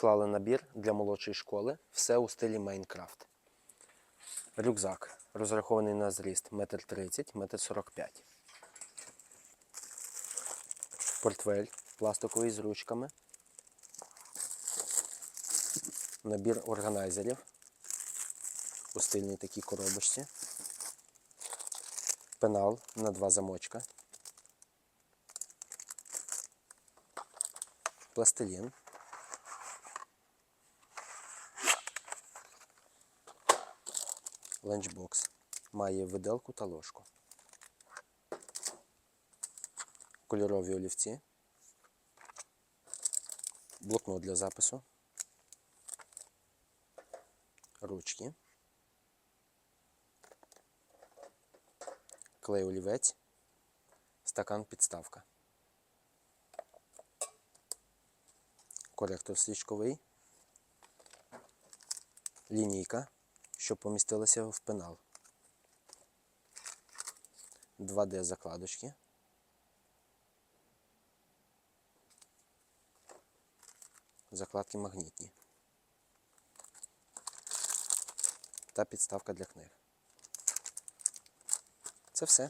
Склали набір для молодшої школи, все у стилі Майнкрафт. Рюкзак розрахований на зріст 1,30 м, 1,45 м. Портфель пластиковий з ручками. Набір органайзерів у стильній такій коробочці. Пенал на два замочка. Пластилін. Ланчбокс. Має виделку та ложку. Кольорові олівці. Блокнот для запису. Ручки. Клей олівець. Стакан підставка. Коректор стрічковий. Лінійка, щоб помістилася в пенал. 2D закладочки. Закладки магнітні. Та підставка для книг. Це все.